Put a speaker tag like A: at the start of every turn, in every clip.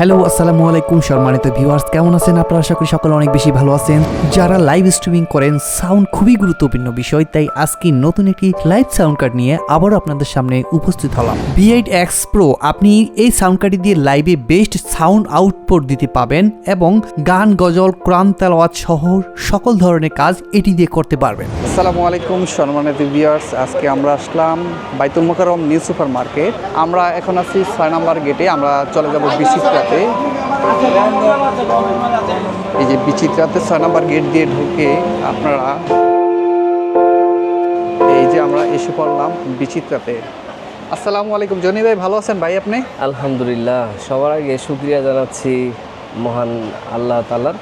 A: Hello, আসসালামু আলাইকুম সম্মানিত ভিউয়ার্স কেমন আছেন আপনারা? আশা করি সকলে অনেক বেশি ভালো আছেন। যারা লাইভ স্ট্রিমিং করেন সাউন্ড খুবই গুরুত্বপূর্ণ বিষয়, তাই আজকে নতুন একটি লাইভ সাউন্ড কার্ড নিয়ে আবারও আপনাদের সামনে উপস্থিত হলাম। বি এইট এক্স প্রো আপনি এই সাউন্ড কার্ডটি দিয়ে লাইভে বেস্ট সাউন্ড আউটপুট দিতে পাবেন এবং গান, গজল কোরআন তেলাওয়াত সহ সকল ধরনের কাজ এটি দিয়ে করতে পারবেন।
B: আসসালামু আলাইকুম সম্মানিত ভিউয়ার্স আজকে আমরা আসলাম বাইতুল মোকাররম নিউ সুপার মার্কেট আমরা এখন আছি ছয় নম্বর গেটে আমরা চলে যাব বিচিত্রাতে এই যে বিচিত্রাতে ছয় নম্বর গেট দিয়ে ঢুকে আপনারা। এই যে আমরা এসে পড়লাম বিচিত্রাতে। আসসালামু আলাইকুম, জনি ভাই, ভালো আছেন ভাই আপনি?
C: আলহামদুলিল্লাহ, সবার আগে শুক্রিয়া জানাচ্ছি মহান আল্লাহ তালার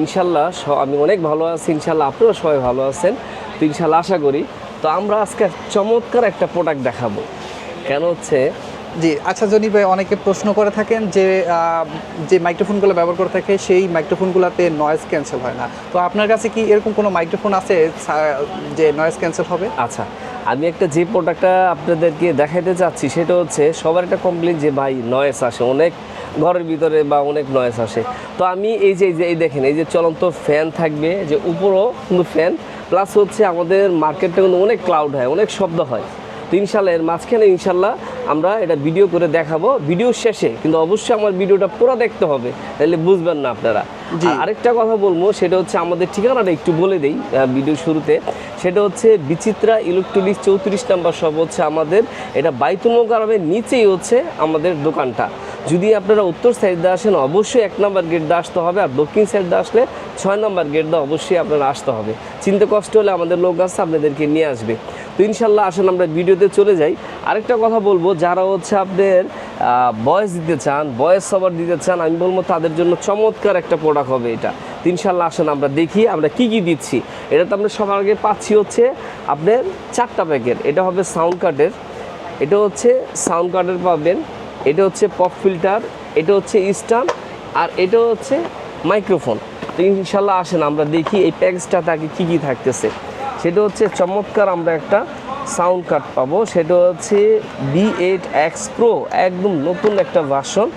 C: ইনশাল্লাহ আমি অনেক ভালো আছি ইনশাল্লাহ আপনারাও সবাই ভালো আছেন। তো ইনশাল্লাহ আশা করি, তো আমরা আজকে চমৎকার একটা প্রোডাক্ট দেখাবো। কেন হচ্ছে
B: জি আচ্ছা জনি ভাই, অনেকে প্রশ্ন করে থাকেন যে যে মাইক্রোফোনগুলো ব্যবহার করে থাকে, সেই মাইক্রোফোনগুলোতে নয়েজ ক্যান্সেল হয় না। তো আপনার কাছে কি এরকম কোনো মাইক্রোফোন আছে যে নয়েজ ক্যান্সেল হবে?
C: আচ্ছা আমি একটা যে প্রোডাক্টটা আপনাদেরকে দেখাইতে চাচ্ছি, সেটা হচ্ছে সবার একটা কমপ্লেন যে, ভাই নয়েস আসে। অনেক ঘরের ভিতরে বা অনেক নয়েস আসে। তো আমি এই যে, এই দেখেন, এই যে চলন্ত ফ্যান থাকবে, যে উপরও কিন্তু ফ্যান প্লাস হচ্ছে আমাদের মার্কেটটা কিন্তু অনেক ক্লাউড হয়, অনেক শব্দ হয়। তো ইনশাল্লাহ, এর মাঝখানে ইনশাল্লাহ আমরা এটা ভিডিও করে দেখাবো। ভিডিও শেষে কিন্তু অবশ্যই আমার ভিডিওটা পুরো দেখতে হবে তাহলে বুঝবেন না আপনারা। আরেকটা কথা বলব সেটা হচ্ছে আমাদের ঠিকানাটা একটু বলে দেই ভিডিও শুরুতে। সেটা হচ্ছে বিচিত্রা ইলেকট্রনিক্স চৌত্রিশ নাম্বার সব হচ্ছে আমাদের। এটা বাইতুল মোকারমের নিচেই হচ্ছে আমাদের দোকানটা। যদি আপনারা উত্তর সাইড দিয়ে আসেন অবশ্যই এক নম্বর গেট দিয়ে আসতে হবে আর দক্ষিণ সাইড দিয়ে আসলে ছয় নম্বর গেট দিয়ে অবশ্যই আপনারা আসতে হবে। চিনতে কষ্ট হলে আমাদের লোক আছে আপনাদেরকে নিয়ে আসবে। তো ইনশাল্লাহ আসেন আমরা ভিডিওতে চলে যাই। আরেকটা কথা বলব, যারা হচ্ছে আপনাদের বয়স দিতে চান, বয়স সবার দিতে চান, আমি বলব তাদের জন্য চমৎকার একটা প্রোডাক্ট হবে এটা। ইনশাল্লাহ আসেন আমরা দেখি আমরা কি কি দিচ্ছি। এটা তো আমরা সবার আগে পাচ্ছি হচ্ছে আপনার চারটা প্যাকেট এটা হবে সাউন্ড কার্ডের এটা হচ্ছে সাউন্ড কার্ডের পাবেন। এটা হচ্ছে পপ ফিল্টার এটা হচ্ছে স্টান আর এটা হচ্ছে মাইক্রোফোন তো ইনশাল্লাহ আসেন আমরা দেখি এই প্যাকেজটাতে আগে কী কী থাকতেছে। সেটা হচ্ছে চমৎকার আমরা একটা সাউন্ড কার্ড পাবো। সেটা হচ্ছে বি এইট এক্স প্রো একদম নতুন একটা ভার্সন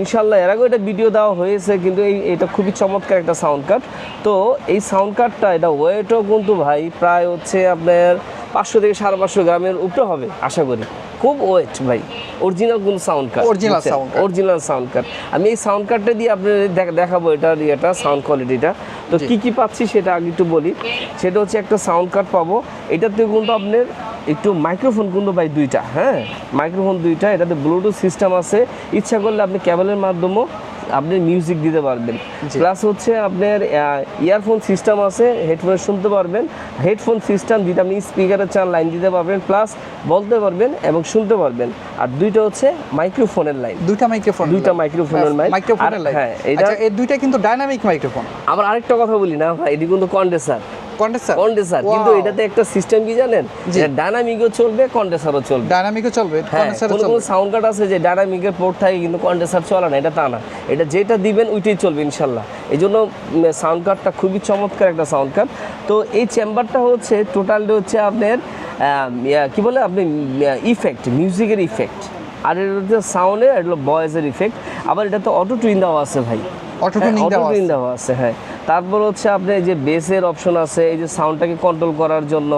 C: ইনশাল্লাহ এর আগেও এটা ভিডিও দেওয়া হয়েছে, কিন্তু এই এটা খুবই চমৎকার একটা সাউন্ড কার্ড তো এই সাউন্ড কার্ডটা এটা ওয়েটও কিন্তু ভাই, প্রায় হচ্ছে আপনার পাঁচশো থেকে সাড়ে পাঁচশো গ্রামের উপরে হবে আশা করি। খুব ওয়েট ভাই অরিজিনাল কোন sound card
B: sound card।
C: Original sound card আমি এই সাউন্ড কার্ডটা দিয়ে আপনাদের দেখ- দেখাবো এটার ইয়েটা সাউন্ড কোয়ালিটিটা তো কি কি পাচ্ছি সেটা আগে একটু বলি। সেটা হচ্ছে একটা সাউন্ড কার্ড পাবো। এটাতে কিন্তু আপনার একটু মাইক্রোফোন কিন্তু ভাই দুইটা হ্যাঁ? মাইক্রোফোন দুইটা এটাতে ব্লুটুথ সিস্টেম আছে। ইচ্ছা করলে আপনি কেবলের মাধ্যমেও আপনি মিউজিক দিতে পারবেন। প্লাস হচ্ছে আপনার ইয়ারফোন সিস্টেম আছে হেডফোনে শুনতে পারবেন। হেডফোন সিস্টেম যেটা আপনি স্পিকারে চান লাইন দিতে পারবেন প্লাস বলতে পারবেন এবং শুনতে পারবেন। আর দুইটা হচ্ছে মাইক্রোফোনের লাইন
B: দুইটা মাইক্রোফোন
C: দুইটা মাইক্রোফোনের লাইন
B: মাইক্রোফোনের লাইন
C: হ্যাঁ এটা
B: আচ্ছা এই দুইটা কিন্তু ডাইনামিক মাইক্রোফোন
C: আবার আরেকটা কথা বলি না ভাই এটি কিন্তু কন্ডেন্সার
B: কন্ডেন্সার
C: কন্ডেন্সার কিন্তু এটাতে একটা সিস্টেম কি জানেন?
B: জি।
C: ডাইনামিকও চলবে কন্ডেন্সারও চলবে।
B: ডাইনামিকও চলবে
C: হ্যাঁ
B: কন্ডেন্সারও
C: কোনো কোনো সাউন্ড কার্ড আছে যে ডাইনামিকের পোর্ট থাকে কিন্তু কন্ডেন্সার চলে না এটা তা না। এটা যেটা দিবেন ওইটাই চলবে ইনশাল্লাহ। এই জন্য সাউন্ড কার্ডটা খুবই চমৎকার একটা সাউন্ড কার্ড তো এই চেম্বারটা হচ্ছে টোটালটা হচ্ছে আপনার কি বলে আপনি ইফেক্ট মিউজিকের ইফেক্ট আর এটা হচ্ছে সাউন্ডের এটা হলো ভয়েসের ইফেক্ট আবার এটা তো অটো টুইন দেওয়া আছে ভাই।
B: দেওয়া
C: টুইন দেওয়া আছে হ্যাঁ। তারপর হচ্ছে আপনি এই যে বেসের অপশন আছে এই যে সাউন্ডটাকে কন্ট্রোল করার জন্য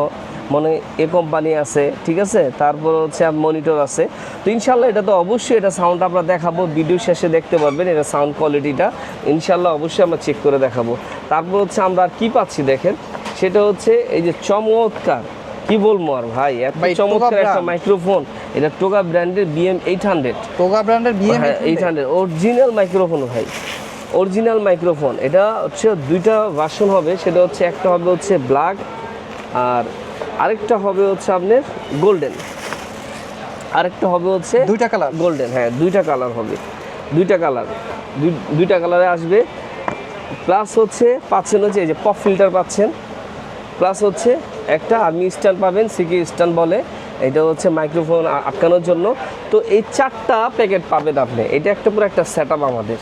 C: মানে এ কোম্পানি আছে ঠিক আছে? তারপর হচ্ছে মনিটর আছে। তো ইনশাল্লাহ এটা তো অবশ্যই এটা সাউন্ড আমরা দেখাবো ভিডিও শেষে দেখতে পারবেন এটা সাউন্ড কোয়ালিটিটা ইনশাল্লাহ অবশ্যই আমরা চেক করে দেখাবো। তারপর হচ্ছে আমরা আর কি পাচ্ছি দেখেন? সেটা হচ্ছে এই যে চমৎকার। কি বলব আর ভাই? এত চমৎকার একটা মাইক্রোফোন এটা টোকা ব্র্যান্ডের বিএম এইট হান্ড্রেড
B: টোকা ব্র্যান্ডের BM
C: eight hundred original microphone ভাই। Original microphone. এটা হচ্ছে দুইটা ভার্সন হবে সেটা হচ্ছে একটা হবে হচ্ছে ব্ল্যাক আর আরেকটা হবে হচ্ছে আপনার গোল্ডেন আরেকটা হবে হচ্ছে
B: দুইটা কালার
C: গোল্ডেন হ্যাঁ দুইটা কালার হবে। দুইটা কালার দুইটা কালারে আসবে। প্লাস হচ্ছে পাচ্ছেন হচ্ছে এই যে পপ ফিল্টার পাচ্ছেন। প্লাস হচ্ছে একটা আর্মি স্ট্যান্ড পাবেন সিকি স্ট্যান্ড বলে। এটা হচ্ছে মাইক্রোফোন আটকানোর জন্য। তো এই চারটা প্যাকেট পাবেন আপনি। এটা একটা পুরো একটা সেট আমাদের।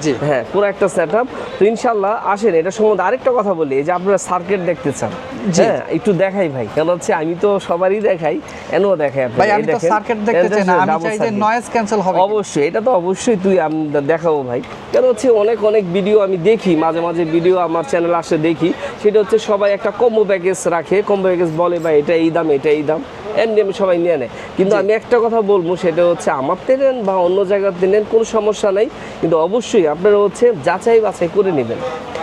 B: জি।
C: হ্যাঁ পুরো একটা সেট আপ তো ইনশাল্লাহ আসেন এটা সম্বন্ধে আরেকটা কথা বলি যে আপনারা সার্কিট দেখতে চান হ্যাঁ একটু দেখাই ভাই কেন হচ্ছে আমি তো সবারই দেখাই এনও দেখাই
B: ভাই আমি তো সার্কিট দেখতে চাই না আমি চাই যে নয়েজ ক্যান্সেল হবে
C: অবশ্যই এটা তো অবশ্যই তুই আমি দেখাবো ভাই কেন হচ্ছে অনেক অনেক ভিডিও আমি দেখি মাঝে মাঝে ভিডিও আমার চ্যানেল আসে দেখি সেটা হচ্ছে সবাই একটা কম্বো প্যাকেজ রাখে কম্বো প্যাকেজ বলে ভাই এটা এই দাম এটা এই দাম এমনি আমি সবাই নিয়ে নেয়। কিন্তু আমি একটা কথা বলব সেটা হচ্ছে আমার নেন বা অন্য জায়গাতে নেন কোনো সমস্যা নাই কিন্তু অবশ্যই আপনারা হচ্ছে যাচাই বাছাই করে নেবেন।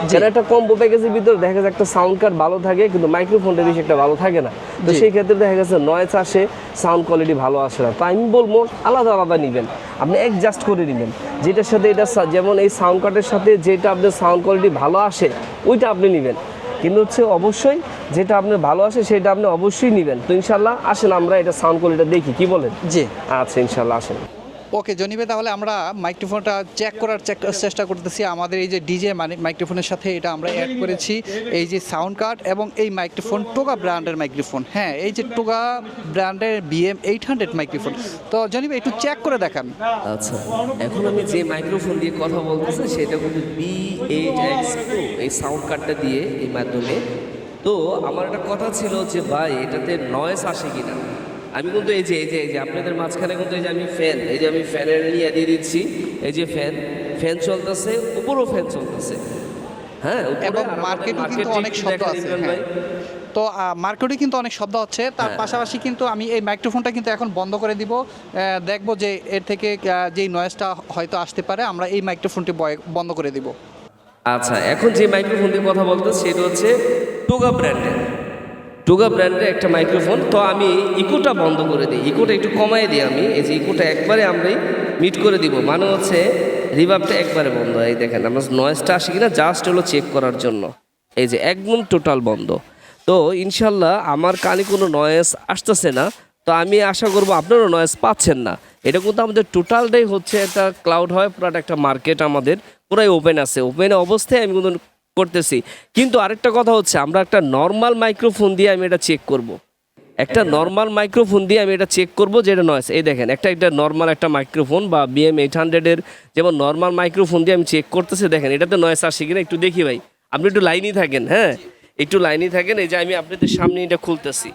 C: যেন একটা কম্বো প্যাকেজের ভিতরে দেখা যায় একটা সাউন্ড কার্ড ভালো থাকে কিন্তু মাইক্রোফোনটা বেশি একটা ভালো থাকে না। তো সেই ক্ষেত্রে দেখা গেছে নয়েজ আসে সাউন্ড কোয়ালিটি ভালো আসে না। তো আমি বলব আলাদা আলাদা নেবেন। আপনি অ্যাডজাস্ট করে নেবেন। যেটার সাথে এটা যেমন এই সাউন্ড কার্ডের সাথে যেটা আপনার সাউন্ড কোয়ালিটি ভালো আসে ওইটা আপনি নেবেন। কিন্তু হচ্ছে অবশ্যই যেটা আপনার ভালো আসে সেটা আপনি অবশ্যই নেবেন। তো ইনশাল্লাহ আসেন আমরা এটা সাউন্ড কোয়ালিটি দেখি। কি বলেন?
B: জি।
C: আচ্ছা ইনশাল্লাহ আসেন।
B: ওকে, জনিবে, তাহলে আমরা মাইক্রোফোনটা চেক করার চেক চেষ্টা করতেছি। আমাদের এই যে ডিজে মানে মাইক্রোফোনের সাথে এটা আমরা অ্যাড করেছি। এই যে সাউন্ড কার্ড এবং এই মাইক্রোফোন টোগা ব্র্যান্ডের মাইক্রোফোন। হ্যাঁ এই যে টোগা ব্র্যান্ডের বিএম এইট হান্ড্রেড মাইক্রোফোন। তো জনিবে, একটু চেক করে দেখান।
C: আচ্ছা এখন আমি যে মাইক্রোফোন দিয়ে কথা বলতেছি, সেটা কিন্তু বি এইট এক্স এই সাউন্ড কার্ডটা দিয়ে এই মাধ্যমে। তো আমার একটা কথা ছিল যে ভাই, এটাতে নয়েস আসে কিনা? আমি কিন্তু এই যে এই যে এই যে আপনাদের মাঝখানে কিন্তু এই যে আমি ফ্যান এই যে আমি ফ্যানের নিয়ে দিয়ে দিচ্ছি এই যে ফ্যান ফ্যান চলতেছে উপরও ফ্যান চলতেছে হ্যাঁ
B: এবং মার্কেটও কিন্তু অনেক শব্দ আছে হ্যাঁ।
C: ভাই।
B: তো মার্কেটে কিন্তু অনেক শব্দ হচ্ছে তার
C: হ্যাঁ।
B: পাশাপাশি কিন্তু আমি এই মাইক্রোফোনটা কিন্তু এখন বন্ধ করে দিব দেখব যে এর থেকে যেই নয়েজটা হয়তো আসতে পারে আমরা এই মাইক্রোফোনটি বন্ধ করে দিব
C: আচ্ছা এখন যে মাইক্রোফোন দিয়ে কথা বলতো সেটা হচ্ছে টোগা ব্র্যান্ডের টোগা ব্র্যান্ডের একটা মাইক্রোফোন, তো আমি ইকোটা বন্ধ করে দিই। ইকোটা একটু কমাই দিই আমি, এই যে ইকোটা একবারে আমরা মিট করে দিব। মানে হচ্ছে, রিভাবটা একবারে বন্ধ। এই দেখেন, আমার নয়েজটা আসে কিনা জাস্ট হলো চেক করার জন্য। এই যে একদম টোটাল বন্ধ। তো ইনশাল্লাহ আমার কানে কোনো নয়েজ আসতেছে না। তো আমি আশা করব আপনারও নয়েজ পাচ্ছেন না। এটা কিন্তু আমাদের টোটালটাই হচ্ছে একটা ক্লাউড হয় পুরো একটা মার্কেট আমাদের পুরাই ওপেন আছে। ওপেন অবস্থায় আমি কিন্তু করতেছি। কিন্তু আরেকটা কথা হচ্ছে আমরা একটা নর্মাল মাইক্রোফোন দিয়ে আমি এটা চেক করব। একটা নর্মাল মাইক্রোফোন দিয়ে আমি এটা চেক করব যেটা নয়েস এই দেখেন একটা একটা নর্মাল একটা মাইক্রোফোন বা বিএম এইট হান্ড্রেডের যেমন নর্মাল মাইক্রোফোন দিয়ে আমি চেক করতেছি দেখেন এটাতে নয়েস আসে কিনা একটু দেখি ভাই। আপনি একটু লাইনই থাকেন হ্যাঁ? একটু লাইনই থাকেন এই যে আমি আপনাদের সামনে এটা খুলতেছি।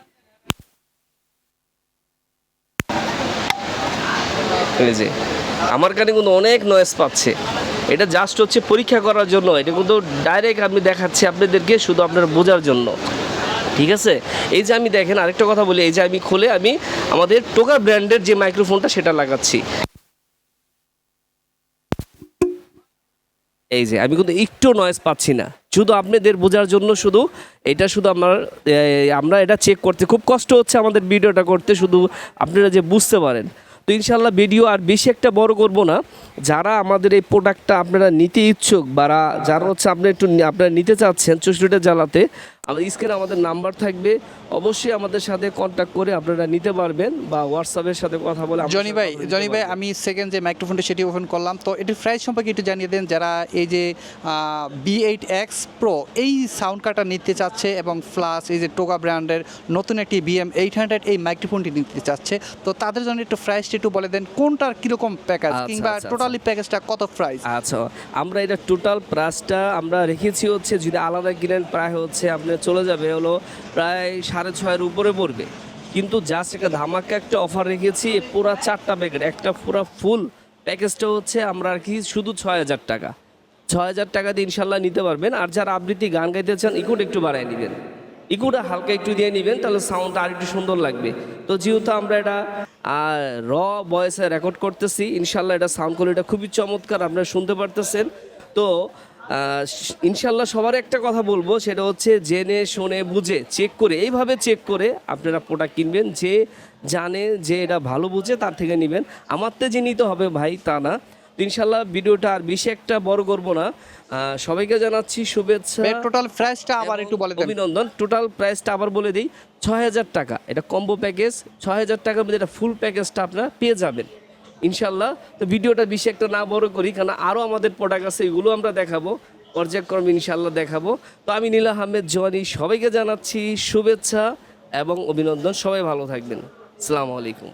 C: এই যে আমার কানে কিন্তু অনেক নয়েজ পাচ্ছে। এটা জাস্ট হচ্ছে পরীক্ষা করার জন্য। এটা কিন্তু ডাইরেক্ট আমি দেখাচ্ছি আপনাদেরকে, শুধু আপনার বোঝার জন্য। ঠিক আছে? এই যে আমি দেখেন, আরেকটা কথা বলি, এই যে আমি খুলে আমি আমাদের টোকা ব্র্যান্ডের যে মাইক্রোফোনটা সেটা লাগাচ্ছি। এই যে, আমি কিন্তু একটু নয়েজ পাচ্ছি না। শুধু আপনাদের বোঝার জন্য শুধু, এটা শুধু আমার আমরা এটা চেক করতে, খুব কষ্ট হচ্ছে আমাদের ভিডিওটা করতে, শুধু আপনারা যে বুঝতে পারেন। তো ইনশাল্লাহ ভিডিও আর বেশি একটা বড় করব না। যারা আমাদের এই প্রোডাক্টটা আপনারা নিতে ইচ্ছুক বা যারা হচ্ছে আপনি একটু আপনারা নিতে চাচ্ছেন চুষ্টিটা জ্বালাতে আমাদের স্ক্রিনে আমাদের নাম্বার থাকবে। অবশ্যই আমাদের সাথে কন্ট্যাক্ট করে আপনারা নিতে পারবেন বা হোয়াটসঅ্যাপের সাথে কথা বলে
B: জনি ভাই জনি ভাই আমি সেকেন্ড যে মাইক্রোফোনটা সেটি ওপেন করলাম। তো এটির প্রাইস সম্পর্কে একটু জানিয়ে দেন যারা এই যে বি এইট এক্স প্রো এই সাউন্ড কার্ডটা নিতে চাচ্ছে এবং প্লাস এই যে টোগা ব্র্যান্ডের নতুন একটি বিএম এইট হান্ড্রেড এই মাইক্রোফোনটি নিতে চাচ্ছে। তো তাদের জন্য একটু প্রাইসটা একটু বলে দেন কোনটার কীরকম প্যাকেজ
C: আচ্ছা,
B: কিংবা
C: আচ্ছা,
B: টোটালি প্যাকেজটা কত প্রাইস
C: আচ্ছা আমরা এটা টোটাল প্রাইসটা আমরা রেখেছি হচ্ছে যদি আলাদা কিনেন প্রায় হচ্ছে আপনার চলে যাবে হলো প্রায় সাড়ে ছয়ের উপরে পড়বে। কিন্তু জাস্ট একটা ধামাকা একটা অফার রেখেছি পুরা চারটা প্যাকেট একটা পুরা ফুল প্যাকেজটা হচ্ছে আমরা আর কি শুধু ছয় হাজার টাকা। ছয় হাজার টাকা দিয়ে ইনশাল্লাহ নিতে পারবেন, আর যারা আবৃত্তি গান গাইতে চান, ইকুট একটু বাড়ায় নেবেন। ইকুটা হালকা একটু দিয়ে নেবেন, তাহলে সাউন্ডটা আর একটু সুন্দর লাগবে। তো যেহেতু আমরা এটা র ভয়েসে রেকর্ড করতেছি, ইনশাল্লাহ এটা সাউন্ড কোয়ালিটিটা খুবই চমৎকার, আপনারা শুনতে পারতেছেন। তো ইনশাল্লাহ সবার একটা কথা বলব সেটা হচ্ছে জেনে শুনে বুঝে চেক করে এইভাবে চেক করে আপনারা প্রোডাক্ট কিনবেন যে জানে যে এটা ভালো বুঝে তার থেকে নেবেন। আমার তো যে নিতে হবে ভাই তা না। ইনশাল্লাহ ভিডিওটা আর বেশি একটা বড় করব না। সবাইকে জানাচ্ছি শুভেচ্ছা
B: টোটাল প্রাইসটা আবার একটু বলে
C: অভিনন্দন। টোটাল প্রাইসটা আবার বলে দিই ছয় হাজার টাকা। এটা কম্বো প্যাকেজ ছয় হাজার টাকার মধ্যে এটা ফুল প্যাকেজটা আপনারা পেয়ে যাবেন। ইনশাল্লাহ তো ভিডিওটা বেশি একটা না বড় করি, কারণ আরও আমাদের প্রোডাক্ট আছে, এগুলো আমরা দেখাবো। পর্যায়ক্রমে ইনশাল্লাহ দেখাবো। তো আমি নীলা আহমেদ জোয়ানি, সবাইকে জানাচ্ছি শুভেচ্ছা এবং অভিনন্দন। সবাই ভালো থাকবেন। আসসালামু আলাইকুম।